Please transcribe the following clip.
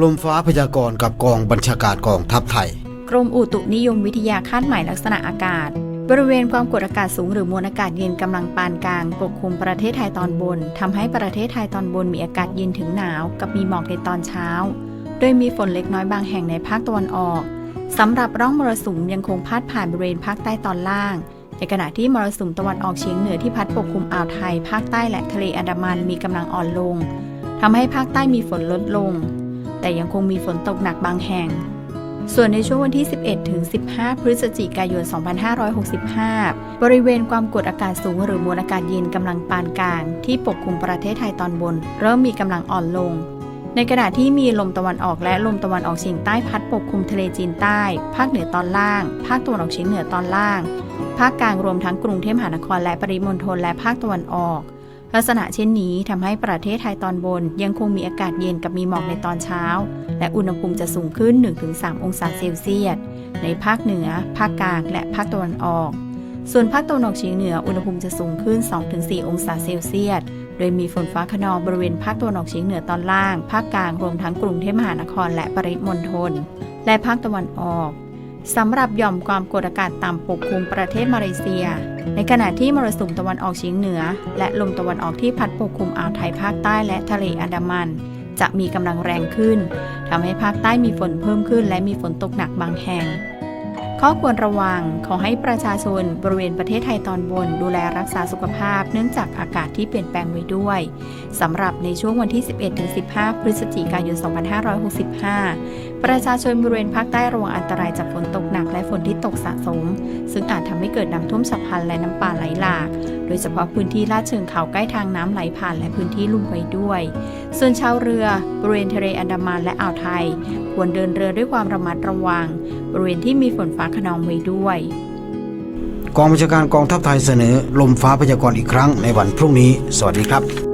ลมฟ้าพยากรณ์กับกองบัญชาการกองทัพไทย กรมอุตุนิยมวิทยาคาดหมายลักษณะอากาศ บริเวณความกดอากาศสูงหรือมวลอากาศเย็นกำลังปานกลาง ปกคลุมประเทศไทยตอนบนทำให้ประเทศไทยตอนบนมีอากาศเย็นถึงหนาว กับมีหมอกในตอนเช้า โดยมีฝนเล็กน้อยบางแห่งในภาคตะวันออกสำหรับร่องมรสุมยังคงพาดผ่านบริเวณภาคใต้ตอนล่างในขณะที่มรสุมตะวันออกเฉียงเหนือที่พัดปกคลุมอ่าวไทย ภาคใต้และทะเลอันดามันมีกำลังอ่อนลงทำให้ภาคใต้มีฝนลดลง แต่ยังคงมีฝนตกหนักบางแห่ง ส่วนในช่วงวันที่ 11 ถึง 15 พฤศจิกายน 2565 บริเวณความกดอากาศสูงหรือมวลอากาศเย็นกำลังปานกลาง ที่ปกคลุมประเทศไทยตอนบน เริ่มมีกำลังอ่อนลงในขณะที่มีลมตะวันออกและลมตะวันออกเฉียงใต้พัดปกคลุมทะเลจีนใต้ ภาคเหนือตอนล่าง ภาคตะวันออกเฉียงเหนือตอนล่าง ภาคกลางรวมทั้งกรุงเทพมหานครและปริมณฑลและภาคตะวันออก ลักษณะเช่นนี้ทำให้ประเทศไทยตอนบนยังคงมีอากาศเย็นกับมีหมอกในตอนเช้า และอุณหภูมิจะสูงขึ้น 1-3 องศาเซลเซียส ในภาคเหนือ ภาคกลาง และภาคตะวันออก ส่วนภาคตะวันออกเฉียงเหนืออุณหภูมิจะสูงขึ้น 2-4 องศาเซลเซียส โดยมีฝนฟ้าขนองบริเวณภาคตะวันออกเฉียงเหนือตอนล่าง ภาคกลางรวมทั้งกรุงเทพมหานคร และปริมณฑล และภาคตะวันออกสำหรับหย่อมความกดอากาศต่ำปกคลุมประเทศมาเลเซีย ในขณะที่มรสุมตะวันออกเฉียงเหนือ และลมตะวันออกที่พัดปกคลุมอ่าวไทยภาคใต้และทะเลอันดามัน จะมีกำลังแรงขึ้นทำให้ภาคใต้มีฝนเพิ่มขึ้น และมีฝนตกหนักบางแห่ง ข้อควรระวังขอให้ประชาชนบริเวณประเทศไทยตอนบน ดูแลรักษาสุขภาพ เนื่องจากอากาศที่เปลี่ยนแปลงไว้ด้วยสำหรับในช่วงวันที่ 11-15 พฤศจิกายน 2565 ประชาชนบริเวณภาคใต้ระวังอันตรายจากฝนตกหนักและฝนที่ตกสะสม ซึ่งอาจทำให้เกิดน้ำท่วมฉับพลันและน้ำป่าไหลหลาก โดยเฉพาะพื้นที่ลาดเชิงเขาใกล้ทางน้ำไหลผ่านและพื้นที่ลุ่มไว้ด้วย ส่วนชาวเรือบริเวณทะเลอันดามันและอ่าวไทย ควรเดินเรือด้วยความระมัดระวัง บริเวณที่มีฝนฟ้าขนองไว้ด้วย กองบัญชาการกองทัพไทยเสนอลมฟ้าพยากรณ์อีกครั้งในวันพรุ่งนี้ สวัสดีครับ